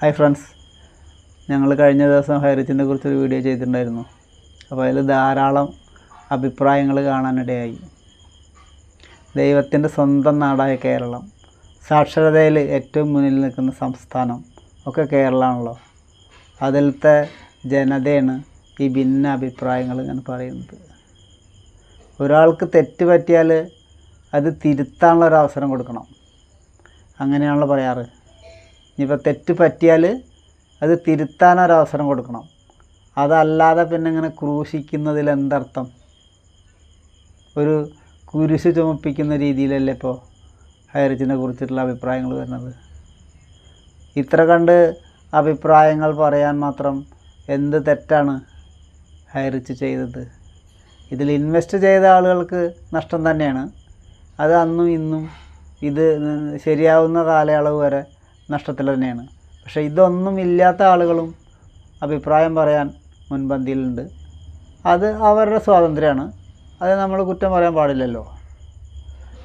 Hi friends. ഞങ്ങൾ കഴിഞ്ഞ ദിവസം ഹൈറച്ചിനെ കുറിച്ചൊരു വീഡിയോ ചെയ്തിട്ടുണ്ടായിരുന്നു. അപ്പോൾ അതിൽ ധാരാളം അഭിപ്രായങ്ങൾ കാണാനിടയായി. ദൈവത്തിന്റെ സ്വന്തം നാടായ കേരളം. സാക്ഷരതയിൽ ഏറ്റവും മുന്നിൽ നിൽക്കുന്ന സംസ്ഥാനം ഒക്കെ കേരളമാണല്ലോ അതിലത്തെ ജനതയാണ് ഈ ഭിന്ന അഭിപ്രായങ്ങൾ ഞാൻ പറയുന്നത്. ഒരാൾക്ക് തെറ്റ് പറ്റിയാൽ അത് തിരുത്താനുള്ള ഒരു അവസരം കൊടുക്കണം. അങ്ങനെയാണല്ലോ പറയാറ്. ഇനിയിപ്പോൾ തെറ്റ് പറ്റിയാൽ അത് തിരുത്താനൊരവസരം കൊടുക്കണം. അതല്ലാതെ പിന്നെ ഇങ്ങനെ ക്രൂശിക്കുന്നതിൽ എന്തർത്ഥം? ഒരു കുരിശ് ചുമപ്പിക്കുന്ന രീതിയിലല്ലേ ഇപ്പോൾ ഹൈറിച്ചിനെ കുറിച്ചിട്ടുള്ള അഭിപ്രായങ്ങൾ വരുന്നത്? ഇത്ര കണ്ട് അഭിപ്രായങ്ങൾ പറയാൻ മാത്രം എന്ത് തെറ്റാണ് ഹൈറിച്ച് ചെയ്തത്? ഇതിൽ ഇൻവെസ്റ്റ് ചെയ്ത ആളുകൾക്ക് നഷ്ടം തന്നെയാണ്. അത് അന്നും ഇന്നും ഇത് ശരിയാവുന്ന കാലയളവ് വരെ നഷ്ടത്തിൽ തന്നെയാണ് പക്ഷേ ഇതൊന്നും ഇല്ലാത്ത ആളുകളും അഭിപ്രായം പറയാൻ മുൻപന്തിയിലുണ്ട്. അത് അവരുടെ സ്വാതന്ത്ര്യമാണ്. അത് നമ്മൾ കുറ്റം പറയാൻ പാടില്ലല്ലോ.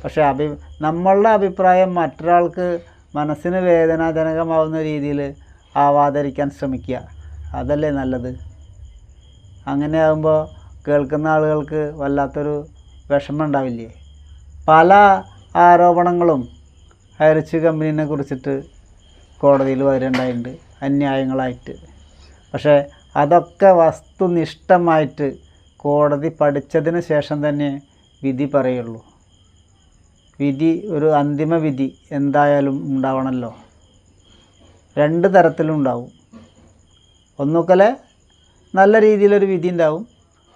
പക്ഷേ അഭി നമ്മളുടെ അഭിപ്രായം മറ്റൊരാൾക്ക് മനസ്സിന് വേദനാജനകമാവുന്ന രീതിയിൽ ആവാതിരിക്കാൻ ശ്രമിക്കുക. അതല്ലേ നല്ലത്? അങ്ങനെ ആകുമ്പോൾ കേൾക്കുന്ന ആളുകൾക്ക് വല്ലാത്തൊരു വിഷമം ഉണ്ടാവില്ലേ പല ആരോപണങ്ങളും ഹൈറിച്ച് കമ്പനീനെ കുറിച്ചിട്ട് കോടതിയിൽ വരേണ്ടതുണ്ട്. അന്യായങ്ങളായിട്ട്. പക്ഷേ അതൊക്കെ വസ്തുനിഷ്ഠമായിട്ട് കോടതി പഠിച്ചതിന് ശേഷം തന്നെ വിധി പറയുള്ളൂ. വിധി ഒരു അന്തിമ വിധി എന്തായാലും ഉണ്ടാവണമല്ലോ രണ്ട് തരത്തിലും ഉണ്ടാവും. ഒന്നുക്കലെ നല്ല രീതിയിലൊരു വിധി ഉണ്ടാവും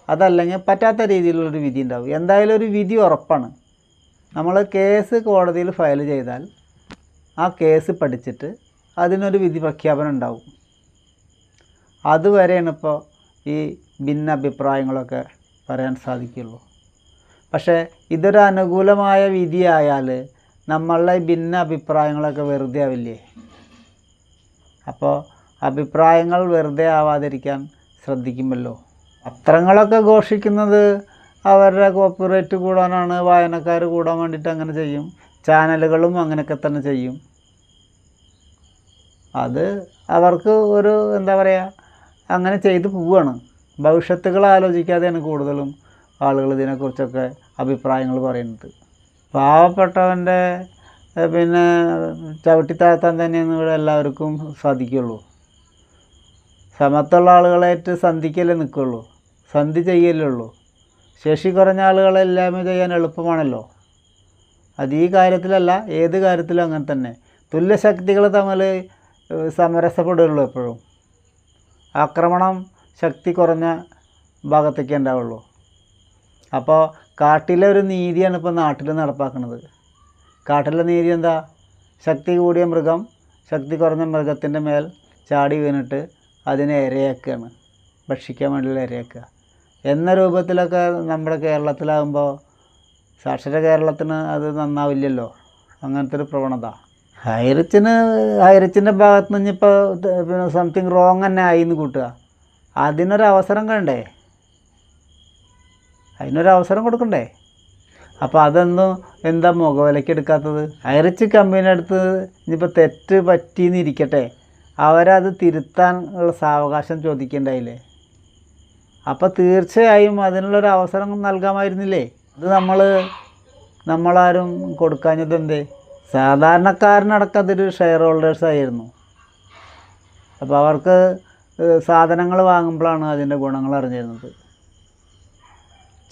അതല്ലെങ്കിൽ പറ്റാത്ത രീതിയിലുള്ളൊരു വിധി ഉണ്ടാവും. എന്തായാലും ഒരു വിധി ഉറപ്പാണ്. നമ്മൾ കേസ് കോടതിയിൽ ഫയൽ ചെയ്താൽ ആ കേസ് പഠിച്ചിട്ട് അതിനൊരു വിധി പ്രഖ്യാപനം ഉണ്ടാവും. അതുവരെയാണ് ഇപ്പോൾ ഈ ഭിന്ന അഭിപ്രായങ്ങളൊക്കെ പറയാൻ സാധിക്കുള്ളൂ. പക്ഷേ ഇതൊരു അനുകൂലമായ വിധിയായാൽ നമ്മളുടെ ഭിന്ന അഭിപ്രായങ്ങളൊക്കെ വെറുതെ ആവില്ലേ? അപ്പോൾ അഭിപ്രായങ്ങൾ വെറുതെ ആവാതിരിക്കാൻ ശ്രദ്ധിക്കുമല്ലോ. പത്രങ്ങളൊക്കെ ഘോഷിക്കുന്നത് അവരുടെ കോപ്പിറേറ്റ് കൂടാനാണ് വായനക്കാർ കൂടാൻ വേണ്ടിയിട്ട് അങ്ങനെ ചെയ്യും ചാനലുകളും അങ്ങനെയൊക്കെ തന്നെ ചെയ്യും. അത് അവർക്ക് ഒരു എന്താ പറയുക അങ്ങനെ ചെയ്തു പോവുകയാണ് ഭവിഷ്യത്തുകൾ ആലോചിക്കാതെയാണ് കൂടുതലും ആളുകൾ ഇതിനെക്കുറിച്ചൊക്കെ അഭിപ്രായങ്ങൾ പറയുന്നത്. പാവപ്പെട്ടവന്റെ പിന്നെ ചവിട്ടിത്താഴ്ത്താൻ തന്നെയാണ് ഇവിടെ എല്ലാവർക്കും സാധിക്കുള്ളൂ. സമത്തുള്ള ആളുകളായിട്ട് സന്ധിക്കല്ലേ നിൽക്കുള്ളൂ. സന്ധി ചെയ്യലുള്ളൂ ശേഷി കുറഞ്ഞ ആളുകളെല്ലാം ചെയ്യാൻ എളുപ്പമാണല്ലോ. അത് ഈ കാര്യത്തിലല്ല ഏത് കാര്യത്തിലും അങ്ങനെ തന്നെ. തുല്യശക്തികൾ തമ്മിൽ സമരസപ്പെടുകയുള്ളൂ എപ്പോഴും. ആക്രമണം ശക്തി കുറഞ്ഞ ഭാഗത്തേക്ക് ഉണ്ടാവുള്ളൂ. അപ്പോൾ കാട്ടിലെ ഒരു നീതിയാണ് ഇപ്പോൾ നാട്ടിൽ നടപ്പാക്കുന്നത്. കാട്ടിലെ നീതി എന്താ? ശക്തി കൂടിയ മൃഗം ശക്തി കുറഞ്ഞ മൃഗത്തിന്റെ മേൽ ചാടി വീണിട്ട് അതിനെ ഇരയാക്കുകയാണ്. ഭക്ഷിക്കാൻ വേണ്ടിയുള്ള ഇരയാക്കുക. എന്ന രൂപത്തിലൊക്കെ നമ്മുടെ കേരളത്തിലാകുമ്പോൾ സാക്ഷര കേരളത്തിന് അത് നന്നാവില്ലല്ലോ. അങ്ങനത്തെ ഒരു പ്രവണത. ഹൈറിച്ചിന് ഹൈറിച്ചിന്റെ ഭാഗത്ത് നിന്ന് ഇപ്പോൾ പിന്നെ സംതിങ് റോങ് തന്നെ ആയി എന്ന് കൂട്ടുക. അതിനൊരവസരം കണ്ടേ. അതിനൊരവസരം കൊടുക്കണ്ടേ. അപ്പോൾ അതൊന്നും എന്താ മുഖവിലയ്ക്ക് എടുക്കാത്തത്? ഹൈറിച്ച് കമ്പനിയുടെ അടുത്ത് ഇനിയിപ്പോൾ തെറ്റ് പറ്റിയെന്നിരിക്കട്ടെ അവരത് തിരുത്താൻ ഉള്ള സാവകാശം ചോദിക്കേണ്ടായില്ലേ? അപ്പോൾ തീർച്ചയായും അതിനുള്ളൊരു അവസരം നൽകാമായിരുന്നില്ലേ? അത് നമ്മൾ നമ്മളാരും കൊടുക്കാഞ്ഞത് എന്തേ സാധാരണക്കാരനടക്കം അതൊരു ഷെയർ ഹോൾഡേഴ്സ് ആയിരുന്നു. അപ്പോൾ അവർക്ക് സാധനങ്ങൾ വാങ്ങുമ്പോഴാണ് അതിന്റെ ഗുണങ്ങൾ അറിഞ്ഞിരുന്നത്.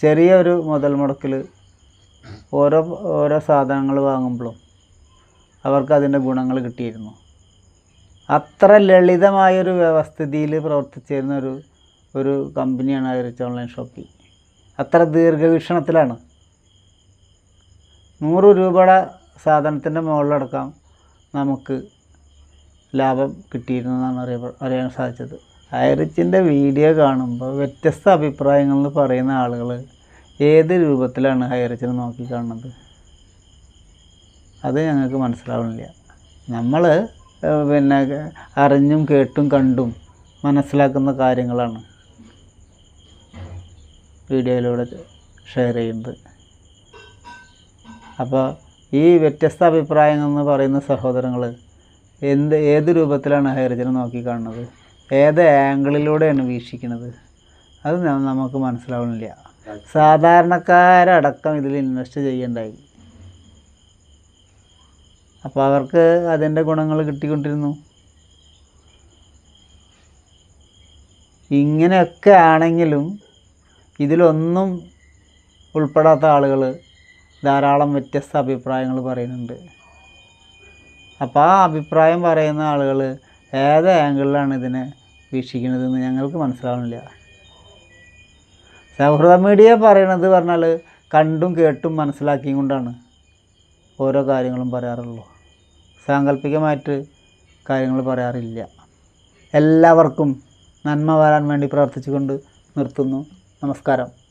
ചെറിയൊരു മുതൽ മുടക്കിൽ ഓരോ ഓരോ സാധനങ്ങൾ വാങ്ങുമ്പോഴും അവർക്ക് അതിന്റെ ഗുണങ്ങൾ കിട്ടിയിരുന്നു. അത്ര ലളിതമായൊരു വ്യവസ്ഥിതിയിൽ പ്രവർത്തിച്ചിരുന്ന ഒരു ഒരു കമ്പനിയാണ് ഐറിച്ച് ഓൺലൈൻ ഷോപ്പിംഗ് അത്ര ദീർഘവീക്ഷണത്തിലാണ്. നൂറ് രൂപയുടെ സാധനത്തിന്റെ മുകളിലടക്കം നമുക്ക് ലാഭം കിട്ടിയിരുന്നതാണ് അറിയ അറിയാൻ സാധിച്ചത്. ഐറിച്ചിന്റെ വീഡിയോ കാണുമ്പോൾ വ്യത്യസ്ത അഭിപ്രായങ്ങൾ പറയുന്ന ആളുകൾ ഏത് രൂപത്തിലാണ് ഹൈറിച്ചിനെ നോക്കി കാണുന്നത്? അത് ഞങ്ങൾക്ക് മനസ്സിലാവുന്നില്ല നമ്മൾ പിന്നെ അറിഞ്ഞും കേട്ടും കണ്ടും മനസ്സിലാക്കുന്ന കാര്യങ്ങളാണ് വീഡിയോയിലൂടെ ഷെയർ ചെയ്യുന്നത്. അപ്പോൾ ഈ വ്യത്യസ്ത അഭിപ്രായങ്ങൾ എന്ന് പറയുന്ന സഹോദരങ്ങൾ എന്ത് ഏത് രൂപത്തിലാണ് ഹൈറജനെ നോക്കിക്കാണുന്നത് ഏത് ആംഗിളിലൂടെയാണ് വീക്ഷിക്കുന്നത്? അത് നമുക്ക് മനസ്സിലാവണില്ല. സാധാരണക്കാരടക്കം ഇതിൽ ഇൻവെസ്റ്റ് ചെയ്യണ്ടായി. അപ്പോൾ അവർക്ക് അതിന്റെ ഗുണങ്ങൾ കിട്ടിക്കൊണ്ടിരുന്നു. ഇങ്ങനെയൊക്കെ ആണെങ്കിലും ഇതിലൊന്നും ഉൾപ്പെടാത്ത ആളുകൾ ധാരാളം വ്യത്യസ്ത അഭിപ്രായങ്ങൾ പറയുന്നുണ്ട്. അപ്പോൾ ആ അഭിപ്രായം പറയുന്ന ആളുകൾ ഏത് ആംഗിളിലാണ് ഇതിനെ വീക്ഷിക്കുന്നതെന്ന് ഞങ്ങൾക്ക് മനസ്സിലാവുന്നില്ല. സൗഹൃദ മീഡിയ പറയണത് പറഞ്ഞാൽ കണ്ടും കേട്ടും മനസ്സിലാക്കിയും കൊണ്ടാണ് ഓരോ കാര്യങ്ങളും പറയാറുള്ളൂ. സാങ്കല്പികമായിട്ട് കാര്യങ്ങൾ പറയാറില്ല. എല്ലാവർക്കും നന്മ വരാൻ വേണ്ടി പ്രാർത്ഥിച്ചുകൊണ്ട് നിർത്തുന്നു. നമസ്കാരം.